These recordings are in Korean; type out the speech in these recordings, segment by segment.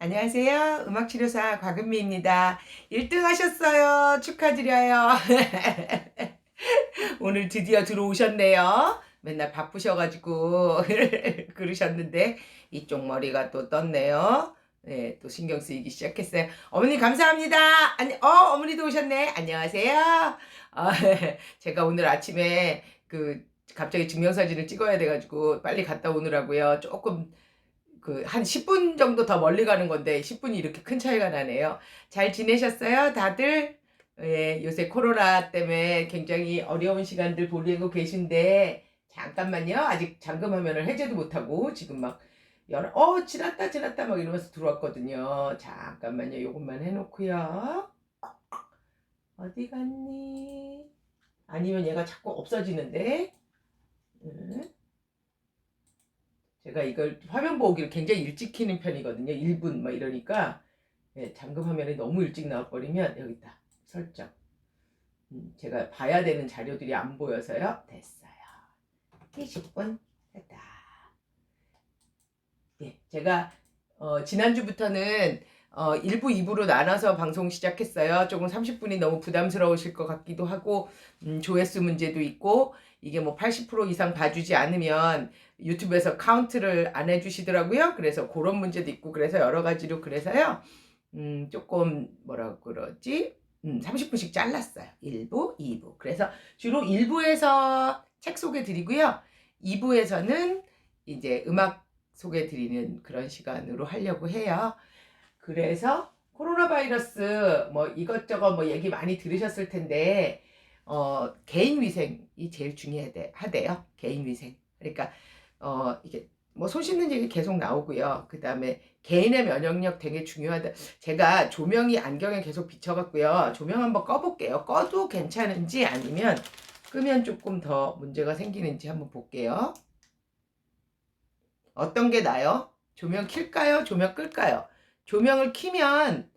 안녕하세요. 음악치료사 곽은미입니다. 1등 하셨어요. 축하드려요. 오늘 드디어 들어오셨네요. 맨날 바쁘셔가지고 그러셨는데 이쪽 머리가 또 떴네요. 네, 또 신경 쓰이기 시작했어요. 어머니 감사합니다. 아니, 어, 어머니도 오셨네. 안녕하세요. 아, 제가 오늘 아침에 그 갑자기 증명사진을 찍어야 돼가지고 빨리 갔다 오느라고요. 조금 그 한 10분 정도 더 멀리 가는 건데 10분이 이렇게 큰 차이가 나네요. 잘 지내셨어요? 다들? 예, 요새 코로나 때문에 굉장히 어려운 시간들 보내고 계신데 잠깐만요. 아직 잠금 화면을 해제도 못하고 지금 막 여러 어 지났다 지났다 막 이러면서 들어왔거든요. 잠깐만요. 요것만 해놓고요. 어디 갔니? 아니면 얘가 자꾸 없어지는데. 응? 제가 이걸 화면 보기를 굉장히 일찍 키는 편이거든요. 1분 막 이러니까 예, 잠금 화면이 너무 일찍 나와버리면 여기 있다. 설정. 음, 제가 봐야 되는 자료들이 안 보여서요. 됐어요. 20분 됐다. 예, 제가 어, 지난주부터는 어, 1부, 2부로 나눠서 방송 시작했어요. 조금 30분이 너무 부담스러우실 것 같기도 하고 음, 조회수 문제도 있고 이게 뭐 80% 이상 봐주지 않으면 유튜브에서 카운트를 안 해주시더라고요. 그래서 그런 문제도 있고 그래서 여러 가지로 그래서요. 음, 조금 뭐라 그러지? 음, 30분씩 잘랐어요. 1부, 2부. 그래서 주로 1부에서 책 소개 드리고요. 2부에서는 이제 음악 소개 드리는 그런 시간으로 하려고 해요. 그래서 코로나 바이러스 뭐 이것저것 뭐 얘기 많이 들으셨을 텐데 어, 개인 위생이 제일 중요하대요. 개인 위생. 그러니까 어, 이게 뭐손 씻는 얘기 계속 나오고요. 그 다음에 개인의 면역력 되게 중요하다. 제가 조명이 안경에 계속 비쳐갖고요. 조명 한번 꺼볼게요. 꺼도 괜찮은지 아니면 끄면 조금 더 문제가 생기는지 한번 볼게요. 어떤 게 나요? 조명 킬까요? 조명 끌까요? 조명을 키면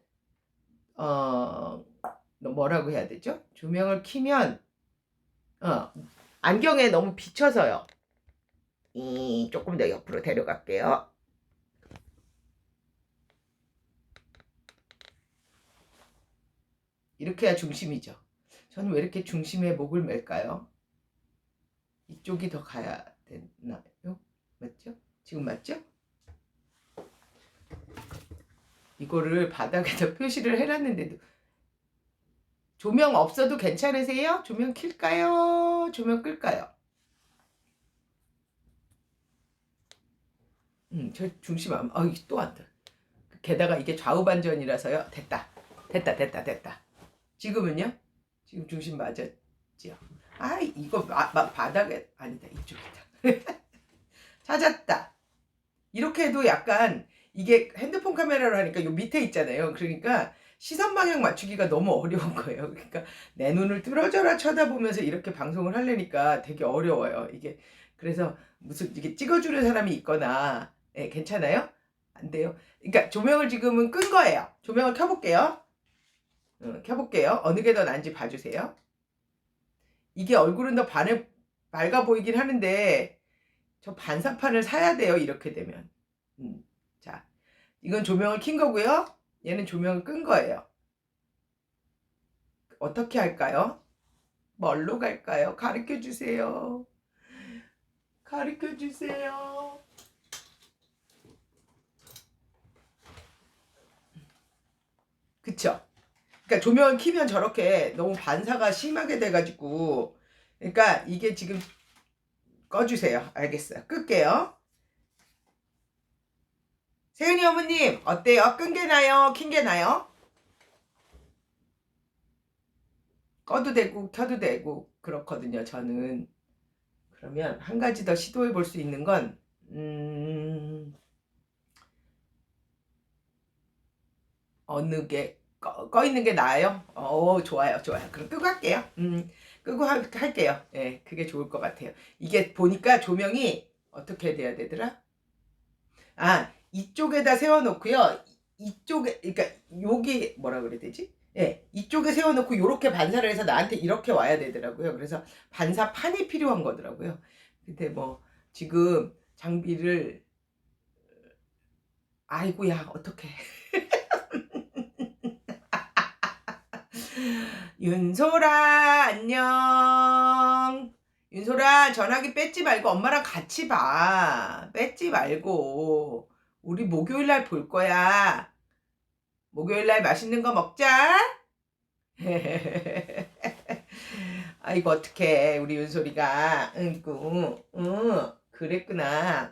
어 뭐라고 해야 되죠? 조명을 키면 어 안경에 너무 비쳐서요. 이 조금 더 옆으로 데려갈게요. 이렇게 해야 중심이죠. 저는 왜 이렇게 중심에 목을 맬까요? 이쪽이 더 가야 되나요? 맞죠? 지금 맞죠? 이거를 바닥에다 표시를 해놨는데도 조명 없어도 괜찮으세요? 조명 킬까요? 조명 끌까요? 음, 저 중심 안, 아, 또안 돼. 게다가 이게 좌우 반전이라서요. 됐다. 됐다, 됐다, 됐다. 지금은요? 지금 중심 맞았죠? 아, 이거 마, 마, 바닥에, 아니다, 이쪽이다. 찾았다. 이렇게 해도 약간 이게 핸드폰 카메라로 하니까 요 밑에 있잖아요. 그러니까 시선 방향 맞추기가 너무 어려운 거예요. 그러니까 내 눈을 뚫어져라 쳐다보면서 이렇게 방송을 하려니까 되게 어려워요. 이게 그래서 무슨 이게 찍어주는 사람이 있거나 예, 괜찮아요? 안 돼요. 그러니까 조명을 지금은 끈 거예요. 조명을 켜볼게요. 어, 켜볼게요. 어느 게더 나은지 봐주세요. 이게 얼굴은 더 반을 밝아 보이긴 하는데 저 반사판을 사야 돼요. 이렇게 되면. 음, 자, 이건 조명을 킨 거고요. 얘는 조명을 끈 거예요. 어떻게 할까요? 뭘로 갈까요? 가르쳐 주세요. 가르쳐 주세요. 그쵸? 그러니까 조명을 키면 저렇게 너무 반사가 심하게 돼가지고 그러니까 이게 지금 꺼주세요. 알겠어요. 끌게요. 세은이 어머님 어때요? 끈게 나요? 킨 게 나요? 꺼도 되고 켜도 되고 그렇거든요. 저는 그러면 한 가지 더 시도해 볼 수 있는 건 음, 어느 게 꺼, 꺼 있는 게 나아요? 어 좋아요 좋아요. 그럼 끄고 할게요. 음, 끄고 하, 할게요. 예, 네, 그게 좋을 것 같아요. 이게 보니까 조명이 어떻게 돼야 되더라? 아 이쪽에다 세워놓고요. 이쪽에 그러니까 여기 뭐라 그래야 되지? 예, 이쪽에 세워놓고 이렇게 반사를 해서 나한테 이렇게 와야 되더라고요. 그래서 반사판이 필요한 거더라고요. 근데 뭐 지금 장비를 아이고야 어떡해 윤소라 안녕 윤소라 전화기 뺏지 말고 엄마랑 같이 봐 뺏지 말고 우리 목요일 날 볼 거야. 목요일 날 맛있는 거 먹자. 아이고 어떡해 우리 윤소리가. 아이고 응. 그랬구나.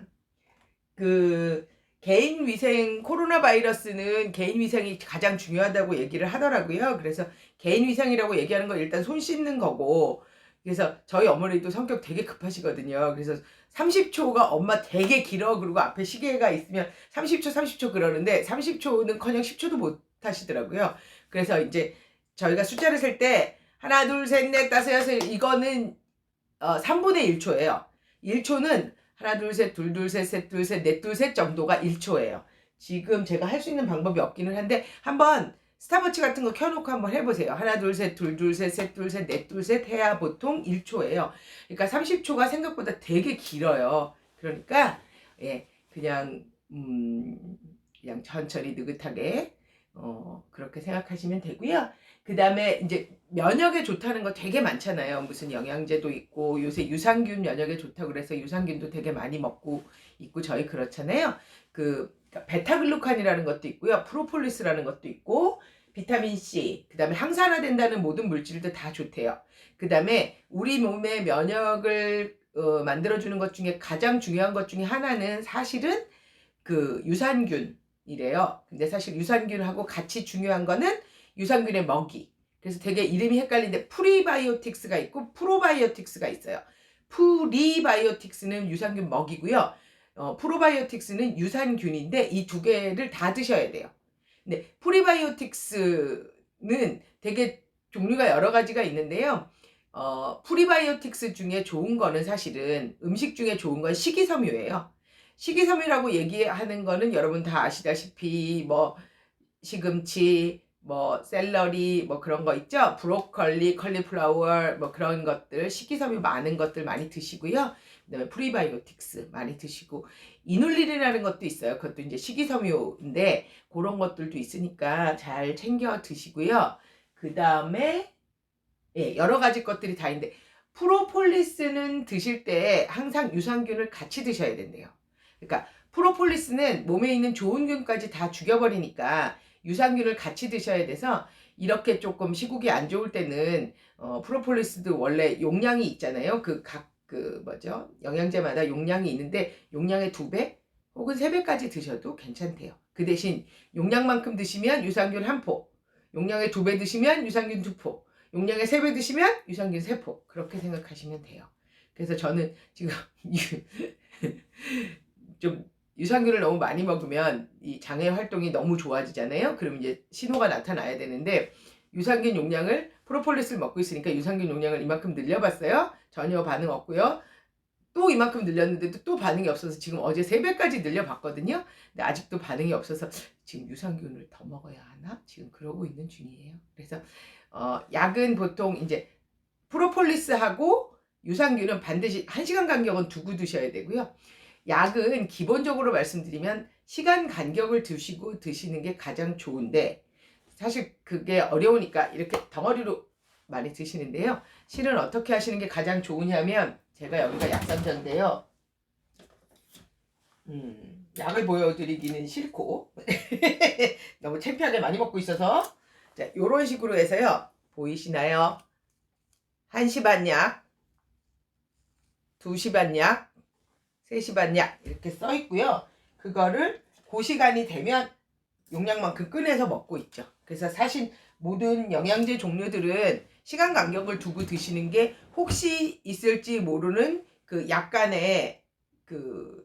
그 개인 위생 코로나 바이러스는 개인 위생이 가장 중요하다고 얘기를 하더라고요. 그래서 개인 위생이라고 얘기하는 건 일단 손 씻는 거고 그래서 저희 어머니도 성격 되게 급하시거든요. 그래서 30초가 엄마 되게 길어 그리고 앞에 시계가 있으면 30초 30초 그러는데 30초는 커녕 10초도 못 하시더라고요. 그래서 이제 저희가 숫자를 셀 때 하나 둘 셋 넷 다섯 여섯 이거는 어 3분의 1초예요. 1초는 하나 둘 셋 둘 둘 셋 셋 둘 셋 넷 둘 셋 정도가 1초예요. 지금 제가 할 수 있는 방법이 없기는 한데 한번 스타워치 같은 거 켜놓고 한번 해보세요. 하나 둘 셋 둘 둘 셋 셋 둘 셋 넷 둘 셋 해야 보통 1초예요. 그러니까 30초가 생각보다 되게 길어요. 그러니까 예 그냥 음 그냥 천천히 느긋하게 어 그렇게 생각하시면 되고요. 그 다음에 이제 면역에 좋다는 거 되게 많잖아요. 무슨 영양제도 있고 요새 유산균 면역에 좋다고 그래서 유산균도 되게 많이 먹고 있고 저희 그렇잖아요. 그 베타글루칸이라는 것도 있고요. 프로폴리스라는 것도 있고 비타민 C, 그 다음에 항산화된다는 모든 물질도 다 좋대요. 그 다음에 우리 몸의 면역을 어, 만들어 주는 것 중에 가장 중요한 것 중에 하나는 사실은 그 유산균이래요. 근데 사실 유산균하고 같이 중요한 거는 유산균의 먹이. 그래서 되게 이름이 헷갈리는데 프리바이오틱스가 있고 프로바이오틱스가 있어요. 프리바이오틱스는 유산균 먹이고요. 어, 프로바이오틱스는 유산균인데 이 두 개를 다 드셔야 돼요. 근데 프리바이오틱스는 되게 종류가 여러 가지가 있는데요. 어, 프리바이오틱스 중에 좋은 거는 사실은 음식 중에 좋은 건 식이섬유예요. 식이섬유라고 얘기하는 거는 여러분 다 아시다시피 뭐 시금치, 뭐 샐러리 뭐 그런 거 있죠? 브로콜리, 컬리플라워 뭐 그런 것들 식이섬유 많은 것들 많이 드시고요. 그다음에 프리바이오틱스 많이 드시고 이눌린이라는 것도 있어요. 그것도 이제 식이섬유인데 그런 것들도 있으니까 잘 챙겨 드시고요. 그다음에 예, 여러 가지 것들이 다 있는데 프로폴리스는 드실 때 항상 유산균을 같이 드셔야 된대요. 그러니까 프로폴리스는 몸에 있는 좋은 균까지 다 죽여버리니까 유산균을 같이 드셔야 돼서 이렇게 조금 시국이 안 좋을 때는 어, 프로폴리스도 원래 용량이 있잖아요. 그 각 그 뭐죠 영양제마다 용량이 있는데 용량의 두 배 혹은 세 배까지 드셔도 괜찮대요. 그 대신 용량만큼 드시면 유산균 한 포, 용량의 두 배 드시면 유산균 두 포, 용량의 세 배 드시면 유산균 세 포. 그렇게 생각하시면 돼요. 그래서 저는 지금 좀 유산균을 너무 많이 먹으면 이 장의 활동이 너무 좋아지잖아요. 그럼 이제 신호가 나타나야 되는데 유산균 용량을 프로폴리스를 먹고 있으니까 유산균 용량을 이만큼 늘려봤어요. 전혀 반응 없고요. 또 이만큼 늘렸는데도 또 반응이 없어서 지금 어제 3배까지 늘려봤거든요. 근데 아직도 반응이 없어서 지금 유산균을 더 먹어야 하나? 지금 그러고 있는 중이에요. 그래서 어, 약은 보통 이제 프로폴리스하고 유산균은 반드시 1시간 간격은 두고 드셔야 되고요. 약은 기본적으로 말씀드리면 시간 간격을 두시고 드시는 게 가장 좋은데 사실 그게 어려우니까 이렇게 덩어리로 많이 드시는데요. 실은 어떻게 하시는 게 가장 좋으냐면 제가 여기가 약산전인데요. 음, 약을 보여드리기는 싫고 너무 창피하게 많이 먹고 있어서 자, 이런 식으로 해서요. 보이시나요? 1시 반 약, 2시 반 약, 3시 반 약 이렇게 써 있고요. 그거를 그 시간이 되면 용량만큼 꺼내서 먹고 있죠. 그래서 사실 모든 영양제 종류들은 시간 간격을 두고 드시는 게 혹시 있을지 모르는 그 약간의 그,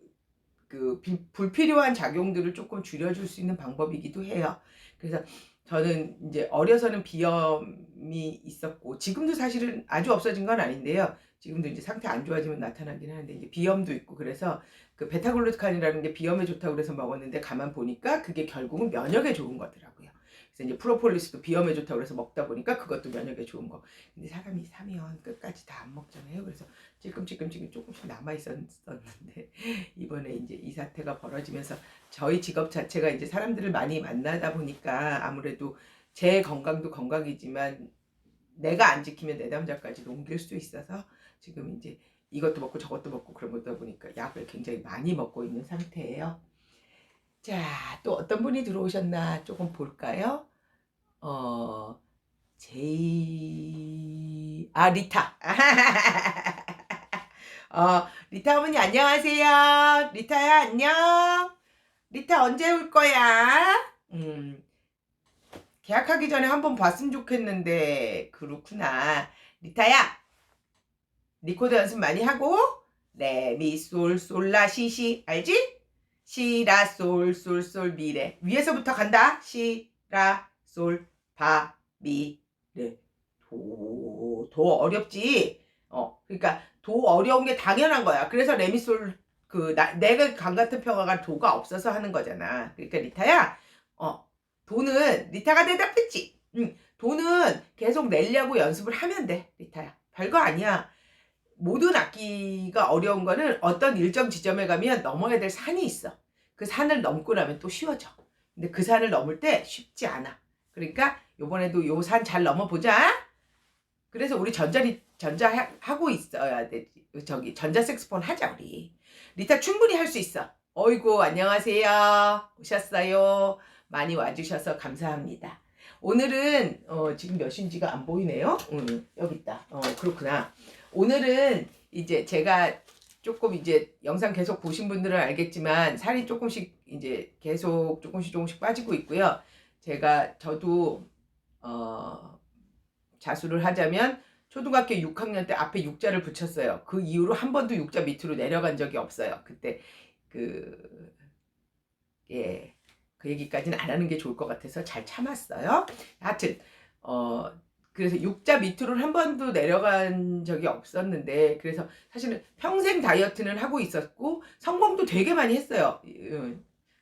그 비, 불필요한 작용들을 조금 줄여줄 수 있는 방법이기도 해요. 그래서 저는 이제 어려서는 비염이 있었고 지금도 사실은 아주 없어진 건 아닌데요. 지금도 이제 상태 안 좋아지면 나타나긴 하는데 이제 비염도 있고 그래서 그 베타글루칸이라는 게 비염에 좋다고 그래서 먹었는데 가만 보니까 그게 결국은 면역에 좋은 거더라고요. 그래서 이제 프로폴리스도 비염에 좋다고 그래서 먹다 보니까 그것도 면역에 좋은 거. 근데 사람이 사면 끝까지 다 안 먹잖아요. 그래서 찔끔찔끔찔끔 조금씩 남아 있었는데 이번에 이제 이 사태가 벌어지면서 저희 직업 자체가 이제 사람들을 많이 만나다 보니까 아무래도 제 건강도 건강이지만 내가 안 지키면 내담자까지도 옮길 수 있어서 지금 이제 이것도 먹고 저것도 먹고 그런 거다 보니까 약을 굉장히 많이 먹고 있는 상태예요. 자, 또 어떤 분이 들어오셨나 조금 볼까요? 어, 제이, 아, 리타. 어, 리타 어머니 안녕하세요. 리타야, 안녕. 리타 언제 올 거야? 음, 계약하기 전에 한번 봤으면 좋겠는데, 그렇구나. 리타야, 리코더 연습 많이 하고, 레, 미, 솔, 솔라, 시, 시, 알지? 시라, 솔, 솔, 솔, 미레. 위에서부터 간다. 시라, 솔, 파, 미, 레. 도, 도 어렵지? 어, 그러니까 도 어려운 게 당연한 거야. 그래서 레미솔, 그, 나, 내가 강 같은 평화가 도가 없어서 하는 거잖아. 그러니까 리타야, 어, 도는, 리타가 대답했지. 응, 도는 계속 내려고 연습을 하면 돼, 리타야. 별거 아니야. 모든 악기가 어려운 거는 어떤 일정 지점에 가면 넘어야 될 산이 있어. 그 산을 넘고 나면 또 쉬워져. 근데 그 산을 넘을 때 쉽지 않아. 그러니까 요번에도 요 산 잘 넘어보자. 그래서 우리 전자리 전자 하- 하고 있어야 돼. 저기 전자 색스폰 하자 우리. 리타 충분히 할 수 있어. 어이구 안녕하세요. 오셨어요. 많이 와주셔서 감사합니다. 오늘은 어, 지금 몇 시인지가 안 보이네요. 응, 여기 있다. 어, 그렇구나. 오늘은 이제 제가 조금 이제 영상 계속 보신 분들은 알겠지만 살이 조금씩 이제 계속 조금씩 조금씩 빠지고 있고요. 제가 저도 어 자수를 하자면 초등학교 6학년 때 앞에 육자를 붙였어요. 그 이후로 한 번도 육자 밑으로 내려간 적이 없어요. 그때 그 예. 그 얘기까지는 안 하는 게 좋을 것 같아서 잘 참았어요. 하여튼 어 그래서 육자 밑으로는 한 번도 내려간 적이 없었는데 그래서 사실은 평생 다이어트는 하고 있었고 성공도 되게 많이 했어요.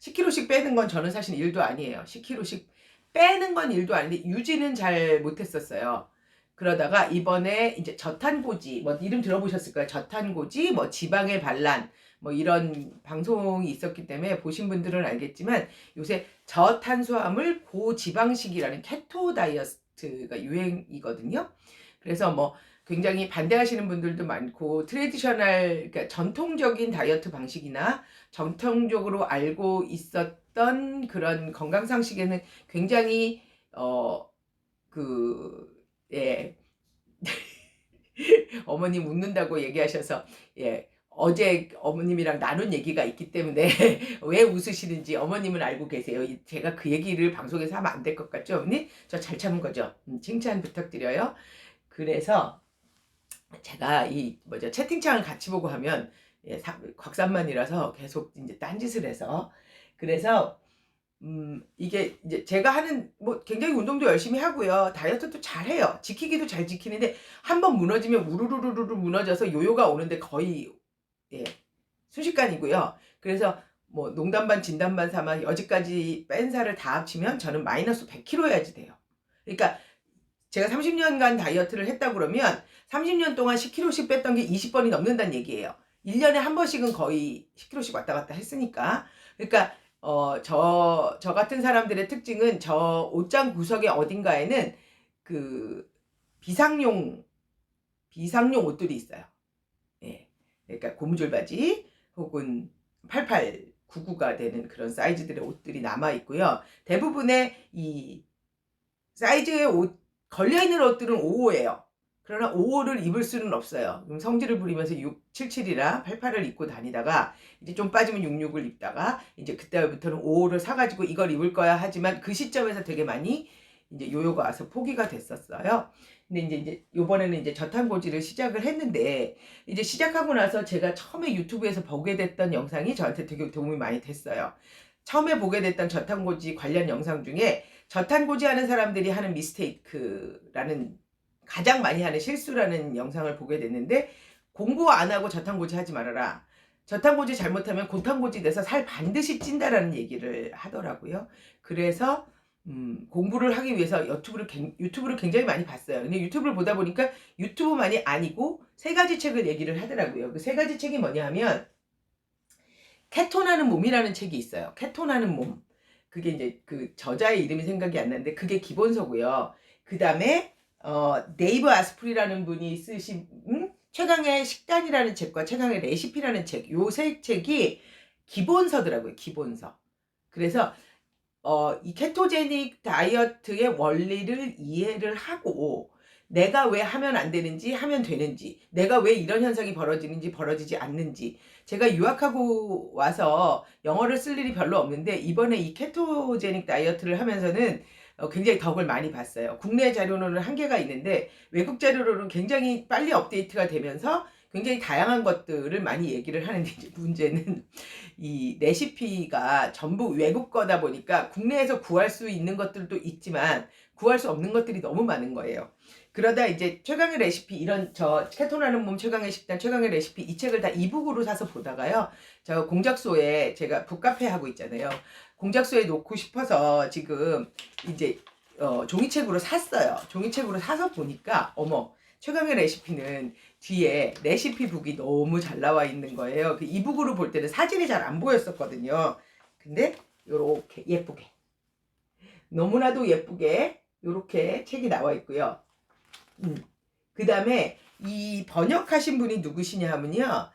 10kg씩 빼는 건 저는 사실 일도 아니에요. 10kg씩 빼는 건 일도 아닌데 유지는 잘 못했었어요. 그러다가 이번에 이제 저탄고지 뭐 이름 들어보셨을 거예요. 저탄고지 뭐 지방의 반란 뭐 이런 방송이 있었기 때문에 보신 분들은 알겠지만 요새 저탄수화물 고지방식이라는 케토 다이어트 가 유행이거든요. 그래서 뭐 굉장히 반대하시는 분들도 많고 트레디셔널 그러니까 전통적인 다이어트 방식이나 전통적으로 알고 있었던 그런 건강 상식에는 굉장히 어그 예. 어머님 웃는다고 얘기하셔서 예. 어제 어머님이랑 나눈 얘기가 있기 때문에 왜 웃으시는지 어머님은 알고 계세요. 이- 제가 그 얘기를 방송에서 하면 안 될 것 같죠, 언니? 저 잘 참은 거죠. 음, 칭찬 부탁드려요. 그래서 제가 이 뭐죠 채팅창을 같이 보고 하면 예, 사- 곽산만이라서 계속 이제 딴짓을 해서 그래서 음, 이게 이제 제가 하는 뭐 굉장히 운동도 열심히 하고요. 다이어트도 잘 해요. 지키기도 잘 지키는데 한번 무너지면 우르르르르 무너져서 요요가 오는데 거의 예, 순식간이고요. 그래서 뭐 농담 반 진담 반 삼아 여지까지 뺀 살을 다 합치면 저는 마이너스 100kg여야지 돼요. 그러니까 제가 30년간 다이어트를 했다 그러면 30년 동안 10kg씩 뺐던 게 20번이 넘는다는 얘기예요. 1년에 한 번씩은 거의 10kg씩 왔다 갔다 했으니까. 그러니까 어, 저, 저 같은 사람들의 특징은 저 옷장 구석의 어딘가에는 그 비상용, 비상용 옷들이 있어요. 예. 그러니까 고무줄 바지 혹은 88, 99가 되는 그런 사이즈들의 옷들이 남아 있고요. 대부분의 이 사이즈의 옷, 걸려 있는 옷들은 55예요. 그러나 55를 입을 수는 없어요. 그럼 성질을 부리면서 6, 77이나 88을 입고 다니다가 이제 좀 빠지면 66을 입다가 이제 그때부터는 55를 사가지고 이걸 입을 거야 하지만 그 시점에서 되게 많이 이제 요요가 와서 포기가 됐었어요. 근데 이제 요번에는 이제 저탄고지를 시작을 했는데 이제 시작하고 나서 제가 처음에 유튜브에서 보게 됐던 영상이 저한테 되게 도움이 많이 됐어요. 처음에 보게 됐던 저탄고지 관련 영상 중에 저탄고지 하는 사람들이 하는 미스테이크라는 가장 많이 하는 실수라는 영상을 보게 됐는데 공부 안 하고 저탄고지 하지 말아라. 저탄고지 잘못하면 고탄고지 돼서 살 반드시 찐다라는 얘기를 하더라고요. 그래서 음, 공부를 하기 위해서 유튜브를, 갱- 유튜브를 굉장히 많이 봤어요. 근데 유튜브를 보다 보니까 유튜브만이 아니고 세 가지 책을 얘기를 하더라고요. 그 세 가지 책이 뭐냐 하면 케톤하는 몸이라는 책이 있어요. 케톤하는 몸. 그게 이제 그 저자의 이름이 생각이 안 나는데 그게 기본서고요. 그 다음에 어, 네이버 아스프리라는 분이 쓰신 음? 최강의 식단이라는 책과 최강의 레시피라는 책, 요 세 책이 기본서더라고요. 기본서. 그래서 어, 이 케토제닉 다이어트의 원리를 이해를 하고 내가 왜 하면 안 되는지 하면 되는지 내가 왜 이런 현상이 벌어지는지 벌어지지 않는지 제가 유학하고 와서 영어를 쓸 일이 별로 없는데 이번에 이 케토제닉 다이어트를 하면서는 어, 굉장히 덕을 많이 봤어요. 국내 자료로는 한계가 있는데 외국 자료로는 굉장히 빨리 업데이트가 되면서 굉장히 다양한 것들을 많이 얘기를 하는데 문제는 이 레시피가 전부 외국 거다 보니까 국내에서 구할 수 있는 것들도 있지만 구할 수 없는 것들이 너무 많은 거예요. 그러다 이제 최강의 레시피 이런 저 케톤하는 몸 최강의 식단 최강의 레시피 이 책을 다 이북으로 사서 보다가요. 저 공작소에 제가 북카페 하고 있잖아요. 공작소에 놓고 싶어서 지금 이제 어, 종이책으로 샀어요. 종이책으로 사서 보니까 어머 최강의 레시피는 뒤에 레시피 북이 너무 잘 나와 있는 거예요. 그 이북으로 볼 때는 사진이 잘 안 보였었거든요. 근데 요렇게 예쁘게 너무나도 예쁘게 요렇게 책이 나와 있고요. 음. 그 다음에 이 번역하신 분이 누구시냐 하면요.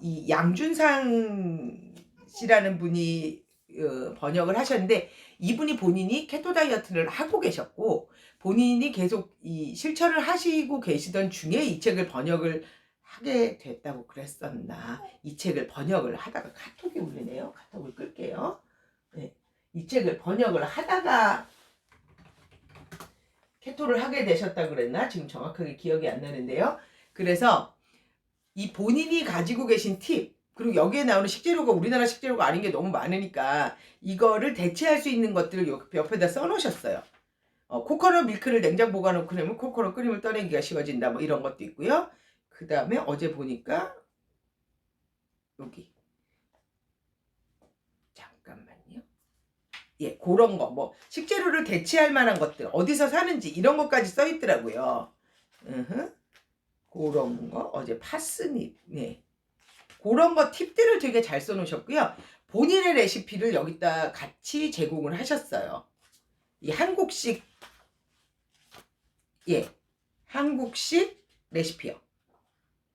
이 양준상 씨라는 분이 어, 번역을 하셨는데 이분이 본인이 케토 다이어트를 하고 계셨고 본인이 계속 이 실천을 하시고 계시던 중에 이 책을 번역을 하게 됐다고 그랬었나? 이 책을 번역을 하다가 카톡이 울리네요. 카톡을 끌게요. 네. 이 책을 번역을 하다가 케토를 하게 되셨다 그랬나? 지금 정확하게 기억이 안 나는데요. 그래서 이 본인이 가지고 계신 팁 그리고 여기에 나오는 식재료가 우리나라 식재료가 아닌 게 너무 많으니까 이거를 대체할 수 있는 것들을 요- 옆에다 써놓으셨어요. 어, 코코넛 밀크를 냉장 보관놓고 내면 코코넛 끓임을 떠내기가 쉬워진다 뭐 이런 것도 있고요. 그 다음에 어제 보니까 여기 잠깐만요. 예, 그런 거 뭐 식재료를 대체할 만한 것들 어디서 사는지 이런 것까지 써 있더라고요. 그런 거 어제 파스잎 네. 그런 거 팁들을 되게 잘 써놓으셨고요. 본인의 레시피를 여기다 같이 제공을 하셨어요. 이 한국식 예 한국식 레시피요.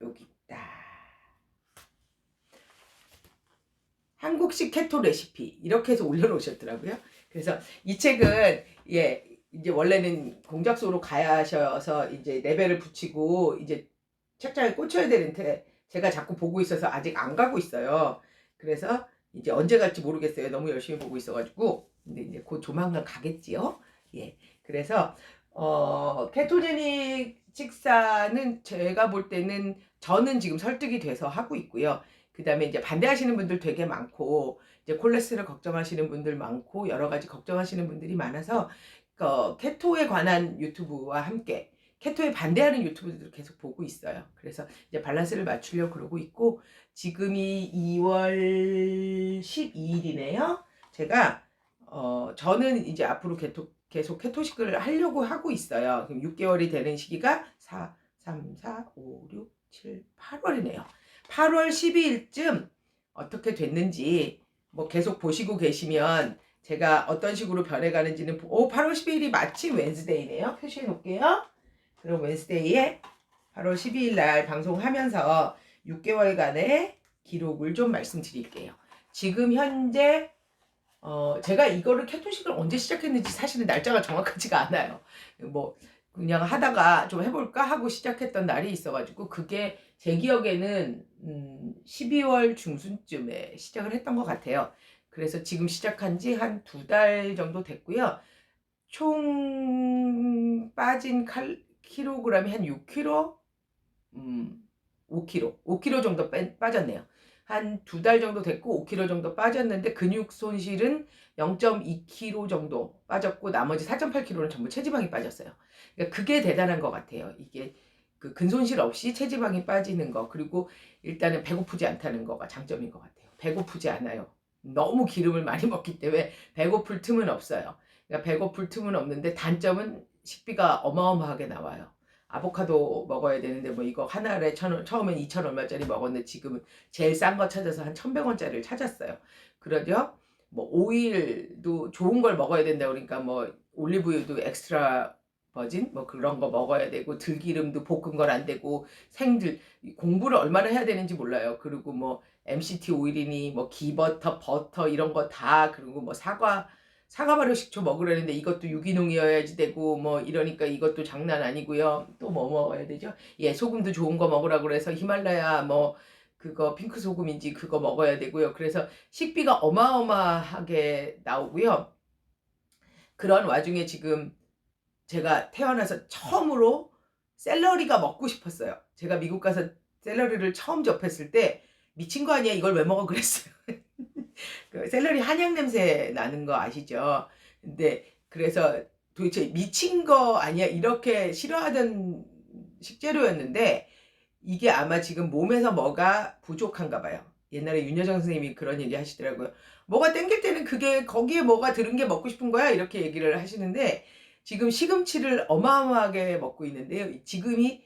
여기 있다. 한국식 케토 레시피 이렇게 해서 올려놓으셨더라고요. 그래서 이 책은 예 이제 원래는 공작소로 가셔서 이제 레벨을 붙이고 이제 책장에 꽂혀야 되는데 제가 자꾸 보고 있어서 아직 안 가고 있어요. 그래서 이제 언제 갈지 모르겠어요. 너무 열심히 보고 있어가지고. 근데 이제 곧 조만간 가겠지요. 예. 그래서, 어, 케토제닉 식사는 제가 볼 때는 저는 지금 설득이 돼서 하고 있고요. 그 다음에 이제 반대하시는 분들 되게 많고, 이제 콜레스테롤 걱정하시는 분들 많고, 여러 가지 걱정하시는 분들이 많아서, 어, 케토에 관한 유튜브와 함께 케토에 반대하는 유튜브들을 계속 보고 있어요. 그래서 이제 밸런스를 맞추려고 그러고 있고 지금이 2월 12일이네요. 제가 어 저는 이제 앞으로 계속 계속 케토식을 하려고 하고 있어요. 그럼 6개월이 되는 시기가 4, 3, 4, 5, 6, 7, 8월이네요. 8월 12일쯤 어떻게 됐는지 뭐 계속 보시고 계시면 제가 어떤 식으로 변해가는지는 보- 오 8월 12일이 마침 웬스데이네요. 표시해 놓을게요. 그럼 웬스데이에 8월 12일 날 방송하면서 6개월간의 기록을 좀 말씀드릴게요. 지금 현재 어 제가 이거를 케토식을 언제 시작했는지 사실은 날짜가 정확하지가 않아요. 뭐 그냥 하다가 좀 해볼까 하고 시작했던 날이 있어가지고 그게 제 기억에는 음 12월 중순쯤에 시작을 했던 것 같아요. 그래서 지금 시작한 지 한 두 달 정도 됐고요. 총 빠진 칼, 킬로그램이 한 6kg, 음, 5kg, 5kg 정도 빼, 빠졌네요. 한 두 달 정도 됐고 5kg 정도 빠졌는데 근육 손실은 0.2kg 정도 빠졌고 나머지 4.8kg는 전부 체지방이 빠졌어요. 그러니까 그게 대단한 것 같아요. 이게 그 근손실 없이 체지방이 빠지는 거 그리고 일단은 배고프지 않다는 거가 장점인 것 같아요. 배고프지 않아요. 너무 기름을 많이 먹기 때문에 배고플 틈은 없어요. 그러니까 배고플 틈은 없는데 단점은 식비가 어마어마하게 나와요. 아보카도 먹어야 되는데 뭐 이거 하나에 천 원, 처음엔 2천 얼마짜리 먹었는데 지금은 제일 싼 거 찾아서 한 1,100원짜리를 찾았어요. 그러죠? 뭐 오일도 좋은 걸 먹어야 된다 그러니까 뭐 올리브유도 엑스트라 버진 뭐 그런 거 먹어야 되고 들기름도 볶은 걸 안 되고 생들 공부를 얼마나 해야 되는지 몰라요. 그리고 뭐 MCT 오일이니 뭐 기버터 버터 이런 거 다 그리고 뭐 사과 사과 발효 식초 먹으려는데 이것도 유기농이어야지 되고 뭐 이러니까 이것도 장난 아니고요. 또 뭐 먹어야 되죠? 예, 소금도 좋은 거 먹으라고 그래서 히말라야 뭐 그거 핑크 소금인지 그거 먹어야 되고요. 그래서 식비가 어마어마하게 나오고요. 그런 와중에 지금 제가 태어나서 처음으로 샐러리가 먹고 싶었어요. 제가 미국 가서 샐러리를 처음 접했을 때 미친 거 아니야? 이걸 왜 먹어? 그랬어요. 그 샐러리 한약 냄새 나는 거 아시죠? 근데 그래서 도대체 미친 거 아니야? 이렇게 싫어하던 식재료였는데 이게 아마 지금 몸에서 뭐가 부족한가 봐요. 옛날에 윤여정 선생님이 그런 얘기 하시더라고요. 뭐가 땡길 때는 그게 거기에 뭐가 들은 게 먹고 싶은 거야? 이렇게 얘기를 하시는데 지금 시금치를 어마어마하게 먹고 있는데요. 지금이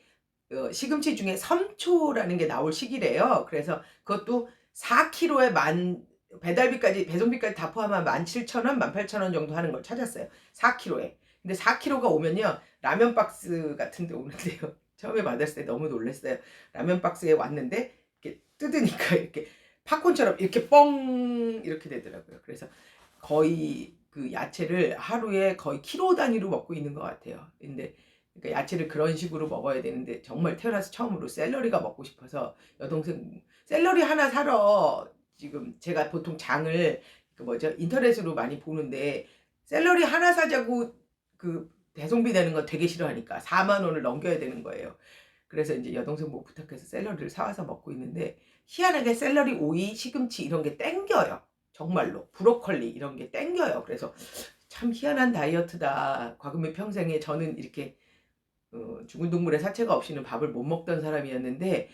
어, 시금치 중에 섬초라는 게 나올 시기래요. 그래서 그것도 4kg에 만 배달비까지 배송비까지 다 포함하면 17,000원, 18,000원 정도 하는 걸 찾았어요. 4kg에. 근데 4kg가 오면요. 라면 박스 같은 데 오는데요. 처음에 받았을 때 너무 놀랐어요. 라면 박스에 왔는데 이렇게 뜯으니까 이렇게 팝콘처럼 이렇게 뻥 이렇게 되더라고요. 그래서 거의 그 야채를 하루에 거의 키로 단위로 먹고 있는 것 같아요. 근데 그러니까 야채를 그런 식으로 먹어야 되는데 정말 태어나서 처음으로 샐러리가 먹고 싶어서 여동생 샐러리 하나 사러 지금 제가 보통 장을 그 뭐죠 인터넷으로 많이 보는데 샐러리 하나 사자고 그 대송비 내는 거 되게 싫어하니까 4만 원을 넘겨야 되는 거예요. 그래서 이제 여동생 뭐 부탁해서 샐러리를 사와서 먹고 있는데 희한하게 샐러리, 오이, 시금치 이런 게 땡겨요. 정말로 브로콜리 이런 게 땡겨요. 그래서 참 희한한 다이어트다. 과거의 평생에 저는 이렇게 어, 죽은 동물의 사체가 없이는 밥을 못 먹던 사람이었는데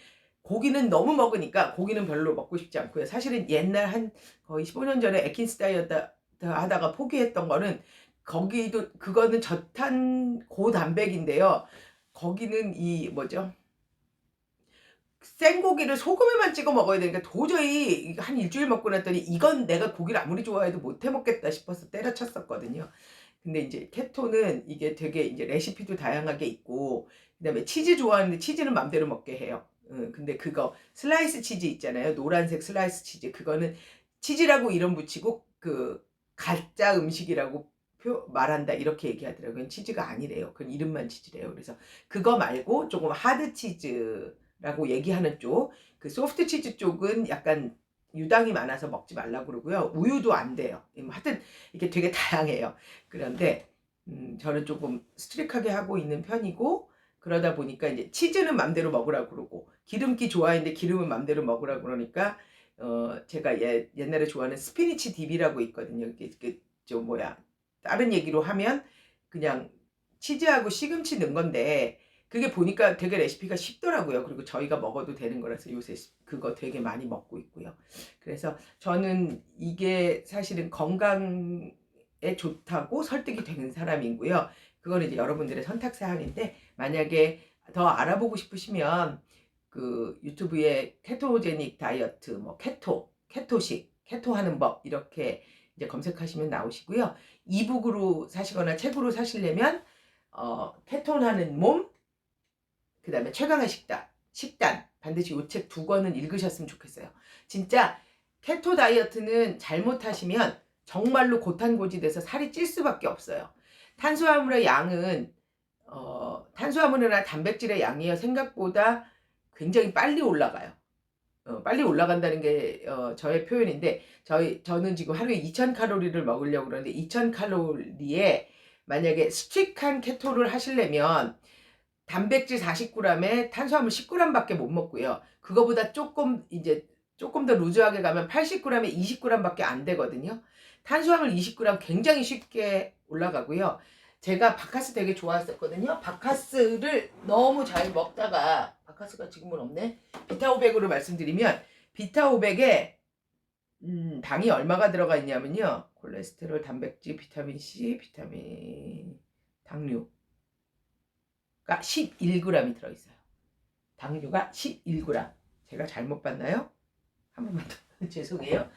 고기는 너무 먹으니까 고기는 별로 먹고 싶지 않고요. 사실은 옛날 한 거의 15년 전에 에킨스 다이어트 하다가 포기했던 거는 거기도 그거는 저탄 고단백인데요. 거기는 이 뭐죠? 생고기를 소금에만 찍어 먹어야 되니까 도저히 한 일주일 먹고 났더니 이건 내가 고기를 아무리 좋아해도 못 해 먹겠다 싶어서 때려쳤었거든요. 근데 이제 케토는 이게 되게 이제 레시피도 다양하게 있고 그다음에 치즈 좋아하는데 치즈는 맘대로 먹게 해요. 응, 근데 그거 슬라이스 치즈 있잖아요. 노란색 슬라이스 치즈 그거는 치즈라고 이름 붙이고 그 가짜 음식이라고 표, 말한다 이렇게 얘기하더라고요. 그건 치즈가 아니래요. 그건 이름만 치즈래요. 그래서 그거 말고 조금 하드 치즈라고 얘기하는 쪽, 그 소프트 치즈 쪽은 약간 유당이 많아서 먹지 말라고 그러고요. 우유도 안 돼요. 음, 하여튼 이게 되게 다양해요. 그런데 음, 저는 조금 스트릭하게 하고 있는 편이고 그러다 보니까 이제 치즈는 맘대로 먹으라고 그러고 기름기 좋아하는데 기름은 맘대로 먹으라고 그러니까 어 제가 예, 옛날에 좋아하는 스피니치 딥이라고 있거든요. 이게 그저 뭐야 다른 얘기로 하면 그냥 치즈하고 시금치 넣은 건데 그게 보니까 되게 레시피가 쉽더라고요. 그리고 저희가 먹어도 되는 거라서 요새 그거 되게 많이 먹고 있고요. 그래서 저는 이게 사실은 건강에 좋다고 설득이 되는 사람이고요. 그거는 이제 여러분들의 선택 사항인데 만약에 더 알아보고 싶으시면 그 유튜브에 케토제닉 다이어트 뭐 케토, 케토식, 케토 하는 법 이렇게 이제 검색하시면 나오시고요. 이북으로 사시거나 책으로 사시려면 어, 케톤하는 몸, 그 다음에 최강의 식단, 식단 반드시 이 책 두 권은 읽으셨으면 좋겠어요. 진짜 케토 다이어트는 잘못하시면 정말로 고탄고지 돼서 살이 찔 수밖에 없어요. 탄수화물의 양은 어, 탄수화물이나 단백질의 양이요 생각보다 굉장히 빨리 올라가요. 어, 빨리 올라간다는 게 어, 저의 표현인데 저희 저는 지금 하루에 2,000 칼로리를 먹으려고 그러는데 2,000 칼로리에 만약에 스틱한 케토를 하시려면 단백질 40g에 탄수화물 10g밖에 못 먹고요. 그거보다 조금 이제 조금 더 루즈하게 가면 80g에 20g밖에 안 되거든요. 탄수화물 20g 굉장히 쉽게 올라가고요. 제가 바카스 되게 좋아했었거든요. 바카스를 너무 잘 먹다가 바카스가 지금은 없네. 비타 500으로 말씀드리면 비타 500에 음, 당이 얼마가 들어가 있냐면요. 콜레스테롤, 단백질, 비타민 C, 비타민 당류가 11g이 들어 있어요. 당류가 11g. 제가 잘못 봤나요? 한 번만 더 죄송해요.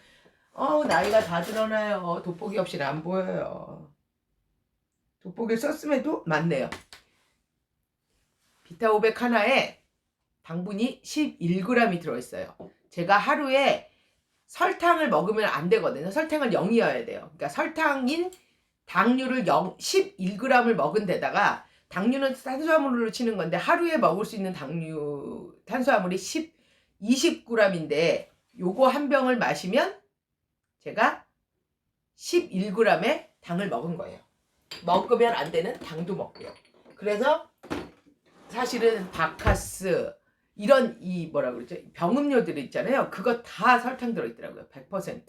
어 나이가 다 드러나요. 돋보기 없이는 안 보여요. 돋보기 썼음에도 맞네요. 비타 500 하나에 당분이 11g이 들어있어요. 제가 하루에 설탕을 먹으면 안 되거든요. 설탕은 0이어야 돼요. 그러니까 설탕인 당류를 0, 11g을 먹은 데다가 당류는 탄수화물로 치는 건데 하루에 먹을 수 있는 당류 탄수화물이 10, 20g인데 요거 한 병을 마시면 제가 11g의 당을 먹은 거예요. 먹으면 안 되는 당도 먹고요. 그래서 사실은 바카스 이런 이 뭐라 그러죠? 병음료들 있잖아요. 그거 다 설탕 들어 있더라고요. 100%.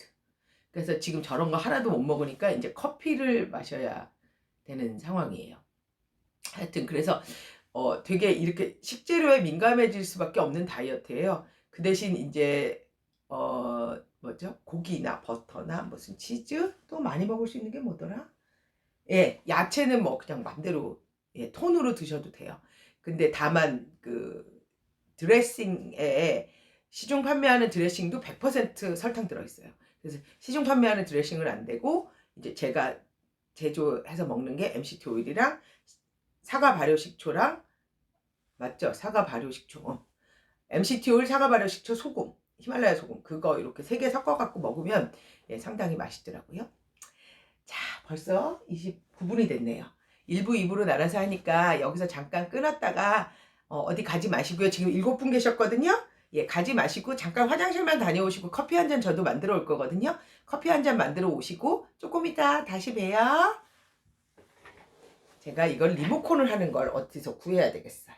그래서 지금 저런 거 하나도 못 먹으니까 이제 커피를 마셔야 되는 상황이에요. 하여튼 그래서 어 되게 이렇게 식재료에 민감해질 수밖에 없는 다이어트예요. 그 대신 이제 어 뭐죠? 고기나 버터나 무슨 치즈 또 많이 먹을 수 있는 게 뭐더라? 예, 야채는 뭐 그냥 맘대로 예, 톤으로 드셔도 돼요. 근데 다만 그 드레싱에 시중 판매하는 드레싱도 100% 설탕 들어 있어요. 그래서 시중 판매하는 드레싱은 안 되고 이제 제가 제조해서 먹는 게 MCT 오일이랑 사과 발효 식초랑 맞죠? 사과 발효 식초. 어. MCT 오일, 사과 발효 식초, 소금, 히말라야 소금 그거 이렇게 세 개 섞어 갖고 먹으면 예, 상당히 맛있더라고요. 자, 벌써 29분이 됐네요. 1부, 2부로 나눠서 하니까 여기서 잠깐 끊었다가 어, 디 가지 마시고요. 지금 7분 계셨거든요. 예, 가지 마시고 잠깐 화장실만 다녀오시고 커피 한 잔 저도 만들어 올 거거든요. 커피 한 잔 만들어 오시고 조금 이따 다시 봬요. 제가 이걸 리모컨을 하는 걸 어디서 구해야 되겠어요.